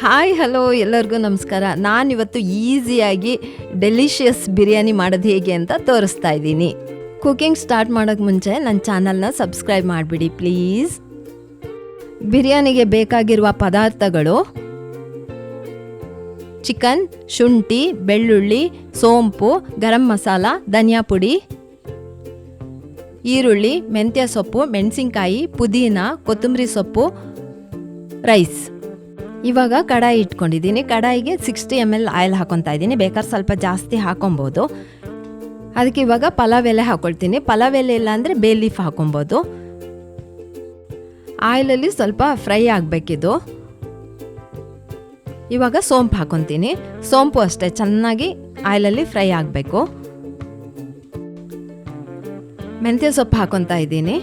Hi hello ಎಲ್ಲರಿಗೂ ನಮಸ್ಕಾರ. ನಾನಿವತ್ತು ಈಸಿಯಾಗಿ ಡೆಲಿಷಿಯಸ್ ಬಿರಿಯಾನಿ ಮಾಡೋದು ಹೇಗೆ ಅಂತ ತೋರಿಸ್ತಾ ಇದ್ದೀನಿ. ಕುಕಿಂಗ್ ಸ್ಟಾರ್ಟ್ ಮಾಡೋಕ್ಕೆ ಮುಂಚೆ ನನ್ನ ಚಾನಲ್ನ ಸಬ್ಸ್ಕ್ರೈಬ್ ಮಾಡಿಬಿಡಿ ಪ್ಲೀಸ್ ಬಿರಿಯಾನಿಗೆ ಬೇಕಾಗಿರುವ ಪದಾರ್ಥಗಳು ಚಿಕನ್, ಶುಂಠಿ, ಬೆಳ್ಳುಳ್ಳಿ, ಸೋಂಪು, ಗರಂ ಮಸಾಲ, ಧನಿಯಾ ಪುಡಿ, ಈರುಳ್ಳಿ, ಮೆಂತ್ಯ ಸೊಪ್ಪು, ಮೆಣಸಿನ್ಕಾಯಿ, ಪುದೀನ, ಕೊತ್ತಂಬರಿ ಸೊಪ್ಪು ರೈಸ್ ಇವಾಗ ಕಡಾಯಿ ಇಟ್ಕೊಂಡಿದ್ದೀನಿ. ಕಡಾಯಿಗೆ ಸಿಕ್ಸ್ಟಿ ಎಂ ಎಲ್ ಆಯಿಲ್ ಹಾಕೊತಾ ಇದ್ದೀನಿ. ಬೇಕಾದ್ರೆ ಸ್ವಲ್ಪ ಜಾಸ್ತಿ ಹಾಕೊಬೋದು. ಅದಕ್ಕೆ ಇವಾಗ ಪಲಾವ್ ಎಲೆ ಹಾಕೊಳ್ತೀನಿ. ಪಲಾವ್ ಎಲೆ ಇಲ್ಲ ಅಂದರೆ ಬೇ ಲೀಫ್ ಹಾಕೊಬೋದು. ಆಯಿಲಲ್ಲಿ ಸ್ವಲ್ಪ ಫ್ರೈ ಆಗಬೇಕಿದು. ಇವಾಗ ಸೋಂಪು ಹಾಕೊತೀನಿ. ಸೋಂಪು ಅಷ್ಟೇ, ಚೆನ್ನಾಗಿ ಆಯಿಲಲ್ಲಿ ಫ್ರೈ ಆಗಬೇಕು. ಮೆಂತ್ಯ ಸೊಪ್ಪು ಹಾಕೊತಾ ಇದ್ದೀನಿ.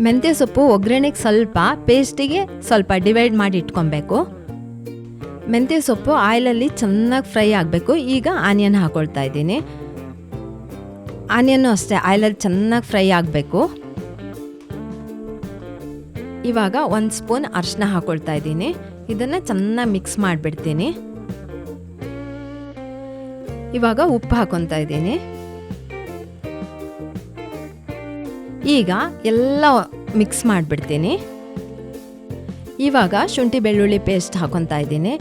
ಮೆಂತ್ಯ ಸೊಪ್ಪು ಒಗ್ಗರಣೆಗೆ ಸ್ವಲ್ಪ ಪೇಸ್ಟಿಗೆ ಸ್ವಲ್ಪ ಡಿವೈಡ್ ಮಾಡಿ ಇಟ್ಕೊಬೇಕು. ಮೆಂತ್ಯ ಸೊಪ್ಪು ಆಯಿಲಲ್ಲಿ ಚೆನ್ನಾಗಿ ಫ್ರೈ ಆಗಬೇಕು. ಈಗ ಆನಿಯನ್ ಹಾಕೊಳ್ತಾ ಇದ್ದೀನಿ. ಆನಿಯನ್ನು ಅಷ್ಟೇ, ಆಯಿಲಲ್ಲಿ ಚೆನ್ನಾಗಿ ಫ್ರೈ ಆಗಬೇಕು. ಇವಾಗ ಒಂದು ಸ್ಪೂನ್ ಅರಿಶಿನ ಹಾಕೊಳ್ತಾ ಇದ್ದೀನಿ. ಇದನ್ನು ಚೆನ್ನಾಗಿ ಮಿಕ್ಸ್ ಮಾಡಿಬಿಡ್ತೀನಿ. ಇವಾಗ ಉಪ್ಪು ಹಾಕೊತಾ ಇದ್ದೀನಿ. ಈಗ ಎಲ್ಲ ಮಿಕ್ಸ್ ಮಾಡಿಬಿಡ್ತೀನಿ. ಇವಾಗ ಶುಂಠಿ ಬೆಳ್ಳುಳ್ಳಿ ಪೇಸ್ಟ್ ಹಾಕೊತಾ ಇದ್ದೀನಿ.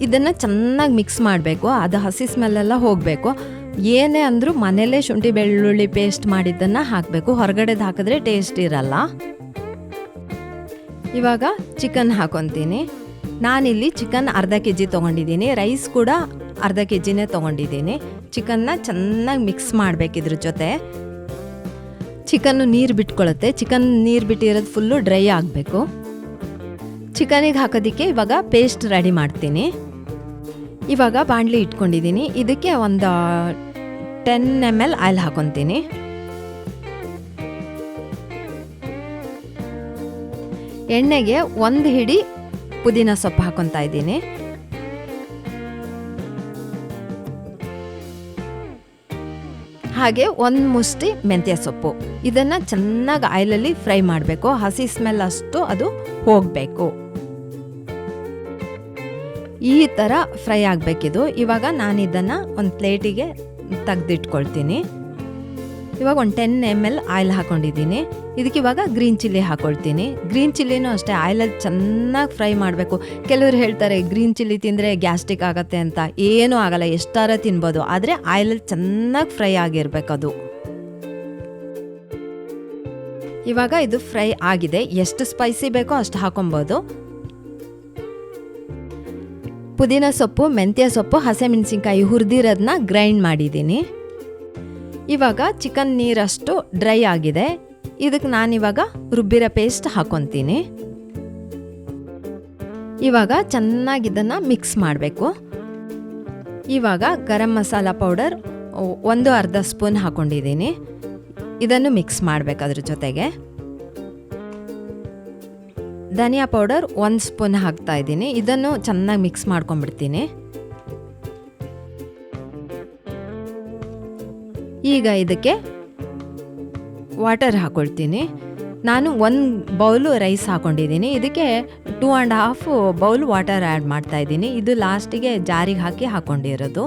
ಇದನ್ನು ಚೆನ್ನಾಗಿ ಮಿಕ್ಸ್ ಮಾಡಬೇಕು. ಅದು ಹಸಿ ಸ್ಮೆಲ್ಲೆಲ್ಲ ಹೋಗಬೇಕು. ಏನೇ ಅಂದರೂ ಮನೇಲೇ ಶುಂಠಿ ಬೆಳ್ಳುಳ್ಳಿ ಪೇಸ್ಟ್ ಮಾಡಿದ್ದನ್ನು ಹಾಕಬೇಕು. ಹೊರಗಡೆದು ಹಾಕಿದ್ರೆ ಟೇಸ್ಟ್ ಇರಲ್ಲ. ಇವಾಗ ಚಿಕನ್ ಹಾಕೊತೀನಿ. ನಾನಿಲ್ಲಿ ಚಿಕನ್ ಅರ್ಧ ಕೆ ಜಿ ತೊಗೊಂಡಿದ್ದೀನಿ. ರೈಸ್ ಕೂಡ ಅರ್ಧ ಕೆ ಜಿನೇ ತೊಗೊಂಡಿದ್ದೀನಿ. ಚಿಕನ್ನ ಚೆನ್ನಾಗಿ ಮಿಕ್ಸ್ ಮಾಡಬೇಕಿದ್ರ ಜೊತೆ. ಚಿಕನ್ನು ನೀರು ಬಿಟ್ಕೊಳ್ಳುತ್ತೆ ಚಿಕನ್ ನೀರು ಬಿಟ್ಟಿರೋದು ಫುಲ್ಲು ಡ್ರೈ ಆಗಬೇಕು. ಚಿಕನಿಗೆ ಹಾಕೋದಕ್ಕೆ ಇವಾಗ ಪೇಸ್ಟ್ ರೆಡಿ ಮಾಡ್ತೀನಿ. ಇವಾಗ ಬಾಣಲಿ ಇಟ್ಕೊಂಡಿದ್ದೀನಿ ಇದಕ್ಕೆ ಒಂದು ಟೆನ್ ಎಂ ಎಲ್ ಆಯಿಲ್ ಹಾಕೊತೀನಿ. ಎಣ್ಣೆಗೆ ಒಂದು ಹಿಡಿ ಪುದೀನ ಸೊಪ್ಪು ಹಾಕೊತಾ ಇದ್ದೀನಿ. ಹಾಗೆ ಒಂದು ಮುಷ್ಟಿ ಮೆಂತ್ಯ ಸೊಪ್ಪು. ಇದನ್ನು ಚೆನ್ನಾಗಿ ಆಯಿಲಲ್ಲಿ ಫ್ರೈ ಮಾಡಬೇಕು. ಹಸಿ ಸ್ಮೆಲ್ ಅಷ್ಟು ಅದು ಹೋಗಬೇಕು. ಈ ಥರ ಫ್ರೈ ಆಗಬೇಕಿದು. ಇವಾಗ ನಾನು ಇದನ್ನು ಒಂದು ಪ್ಲೇಟಿಗೆ ತೆಗೆದಿಟ್ಕೊಳ್ತೀನಿ. ಇವಾಗ ಒಂದು ಟೆನ್ ಎಂ ಎಲ್ ಆಯಿಲ್ ಹಾಕೊಂಡಿದ್ದೀನಿ. ಇದಕ್ಕೆ ಇವಾಗ ಗ್ರೀನ್ ಚಿಲ್ಲಿ ಹಾಕೊಳ್ತೀನಿ. ಗ್ರೀನ್ ಚಿಲ್ಲಿನೂ ಅಷ್ಟೇ ಆಯಿಲಲ್ಲಿ ಚೆನ್ನಾಗಿ ಫ್ರೈ ಮಾಡಬೇಕು. ಕೆಲವರು ಹೇಳ್ತಾರೆ ಗ್ರೀನ್ ಚಿಲ್ಲಿ ತಿಂದರೆ ಗ್ಯಾಸ್ಟ್ರಿಕ್ ಆಗುತ್ತೆ ಅಂತ. ಏನೂ ಆಗಲ್ಲ, ಎಷ್ಟಾರ ತಿನ್ಬೋದು. ಆದರೆ ಆಯಿಲಲ್ಲಿ ಚೆನ್ನಾಗಿ ಫ್ರೈ ಆಗಿರಬೇಕು ಅದು. ಇವಾಗ ಇದು ಫ್ರೈ ಆಗಿದೆ. ಎಷ್ಟು ಸ್ಪೈಸಿ ಬೇಕೋ ಅಷ್ಟು ಹಾಕೊಬೋದು ಪುದೀನ ಸೊಪ್ಪು, ಮೆಂತ್ಯ ಸೊಪ್ಪು, ಹಸಿಮೆಣಸಿನ್ಕಾಯಿ ಹುರಿದಿರೋದನ್ನ ಗ್ರೈಂಡ್ ಮಾಡಿದ್ದೀನಿ. ಇವಾಗ ಚಿಕನ್ ನೀರಷ್ಟು ಡ್ರೈ ಆಗಿದೆ. ಇದಕ್ಕೆ ನಾನಿವಾಗ ರುಬ್ಬಿರೋ ಪೇಸ್ಟ್ ಹಾಕೊತೀನಿ. ಇವಾಗ ಚೆನ್ನಾಗಿ ಇದನ್ನು ಮಿಕ್ಸ್ ಮಾಡಬೇಕು. ಇವಾಗ ಗರಂ ಮಸಾಲ ಪೌಡರ್ ಒಂದು ಅರ್ಧ ಸ್ಪೂನ್ ಹಾಕೊಂಡಿದ್ದೀನಿ. ಇದನ್ನು ಮಿಕ್ಸ್ ಮಾಡಬೇಕು ಅದ್ರ ಜೊತೆಗೆ. ಧನಿಯಾ ಪೌಡರ್ ಒಂದು ಸ್ಪೂನ್ ಹಾಕ್ತಾ ಇದ್ದೀನಿ. ಇದನ್ನು ಚೆನ್ನಾಗಿ ಮಿಕ್ಸ್ ಮಾಡ್ಕೊಂಡ್ಬಿಡ್ತೀನಿ. ಈಗ ಇದಕ್ಕೆ ವಾಟರ್ ಹಾಕ್ಕೊಳ್ತೀನಿ ನಾನು ಒಂದು ಬೌಲು ರೈಸ್ ಹಾಕ್ಕೊಂಡಿದ್ದೀನಿ ಇದಕ್ಕೆ two and half bowl water add ಮಾಡ್ತಾ ಇದ್ದೀನಿ. ಇದು ಲಾಸ್ಟಿಗೆ ಜಾರಿಗೆ ಹಾಕಿ ಹಾಕೊಂಡಿರೋದು.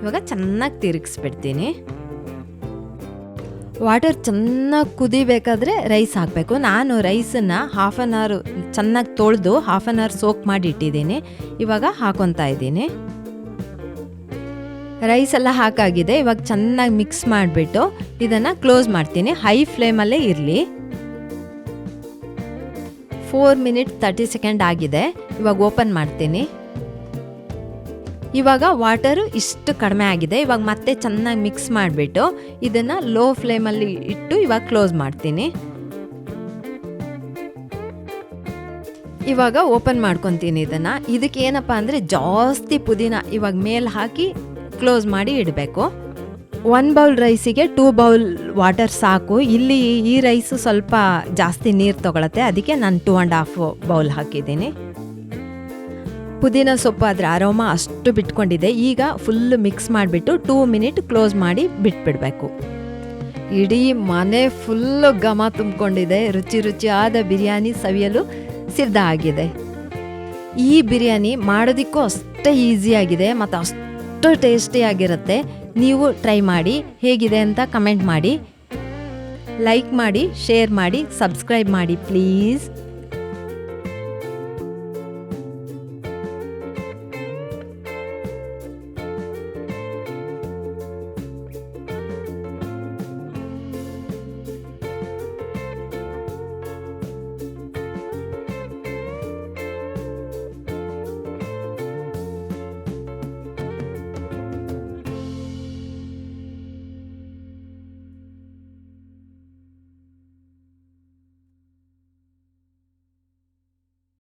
ಇವಾಗ ಚೆನ್ನಾಗಿ ತಿರುಗಿಸ್ಬಿಡ್ತೀನಿ. ವಾಟರ್ ಚೆನ್ನಾಗಿ ಕುದಿಬೇಕಾದ್ರೆ ರೈಸ್ ಹಾಕಬೇಕು. ನಾನು ರೈಸನ್ನು ಹಾಫ್ ಆನ್ ಅವರ್ ಚೆನ್ನಾಗಿ ತೊಳೆದು ಹಾಫ್ ಆನ್ ಅವರ್ ಸೋಕ್ ಮಾಡಿ ಇಟ್ಟಿದ್ದೀನಿ. ಇವಾಗ ಹಾಕೊತಾ ಇದ್ದೀನಿ. ರೈಸ್ ಎಲ್ಲ ಹಾಕಾಗಿದೆ. ಇವಾಗ ಚೆನ್ನಾಗಿ ಮಿಕ್ಸ್ ಮಾಡಿಬಿಟ್ಟು ಇದನ್ನು ಕ್ಲೋಸ್ ಮಾಡ್ತೀನಿ. ಹೈ ಫ್ಲೇಮಲ್ಲೇ ಇರಲಿ. ಫೋರ್ ಮಿನಿಟ್ ತರ್ಟಿ ಸೆಕೆಂಡ್ ಆಗಿದೆ. ಇವಾಗ ಓಪನ್ ಮಾಡ್ತೀನಿ. ಇವಾಗ ವಾಟರು ಇಷ್ಟು ಕಡಿಮೆ ಆಗಿದೆ. ಇವಾಗ ಮತ್ತೆ ಚೆನ್ನಾಗಿ ಮಿಕ್ಸ್ ಮಾಡಿಬಿಟ್ಟು ಇದನ್ನು ಲೋ ಫ್ಲೇಮಲ್ಲಿ ಇಟ್ಟು ಇವಾಗ ಕ್ಲೋಸ್ ಮಾಡ್ತೀನಿ. ಇವಾಗ ಓಪನ್ ಮಾಡ್ಕೊತೀನಿ ಇದನ್ನು. ಇದಕ್ಕೆ ಏನಪ್ಪ ಅಂದರೆ ಜಾಸ್ತಿ ಪುದೀನ ಇವಾಗ ಮೇಲೆ ಹಾಕಿ ಕ್ಲೋಸ್ ಮಾಡಿ ಇಡಬೇಕು. ಒನ್ ಬೌಲ್ ರೈಸಿಗೆ ಟೂ ಬೌಲ್ ವಾಟರ್ ಸಾಕು. ಇಲ್ಲಿ ಈ ರೈಸು ಸ್ವಲ್ಪ ಜಾಸ್ತಿ ನೀರು ತೊಗೊಳತ್ತೆ. ಅದಕ್ಕೆ ನಾನು ಟೂ ಆ್ಯಂಡ್ ಹಾಫ್ ಬೌಲ್ ಹಾಕಿದ್ದೀನಿ. ಪುದೀನ ಸೊಪ್ಪು ಅದರ ಅರೋಮ ಅಷ್ಟು ಬಿಟ್ಕೊಂಡಿದೆ. ಈಗ ಫುಲ್ ಮಿಕ್ಸ್ ಮಾಡಿಬಿಟ್ಟು ಟೂ ಮಿನಿಟ್ ಕ್ಲೋಸ್ ಮಾಡಿ ಬಿಟ್ಬಿಡಬೇಕು. ಇಡೀ ಮನೆ ಫುಲ್ಲು ಘಮ ತುಂಬಿಕೊಂಡಿದೆ. ರುಚಿ ರುಚಿಯಾದ ಬಿರಿಯಾನಿ ಸವಿಯಲು ಸಿದ್ಧ ಆಗಿದೆ. ಈ ಬಿರಿಯಾನಿ ಮಾಡೋದಕ್ಕೂ ಅಷ್ಟೇ ಈಸಿಯಾಗಿದೆ ಮತ್ತು ಅಷ್ಟು ಟೇಸ್ಟಿಯಾಗಿರುತ್ತೆ ನೀವು ಟ್ರೈ ಮಾಡಿ, ಹೇಗಿದೆ ಅಂತ ಕಮೆಂಟ್ ಮಾಡಿ. ಲೈಕ್ ಮಾಡಿ ಶೇರ್ ಮಾಡಿ ಸಬ್ಸ್ಕ್ರೈಬ್ ಮಾಡಿ ಪ್ಲೀಸ್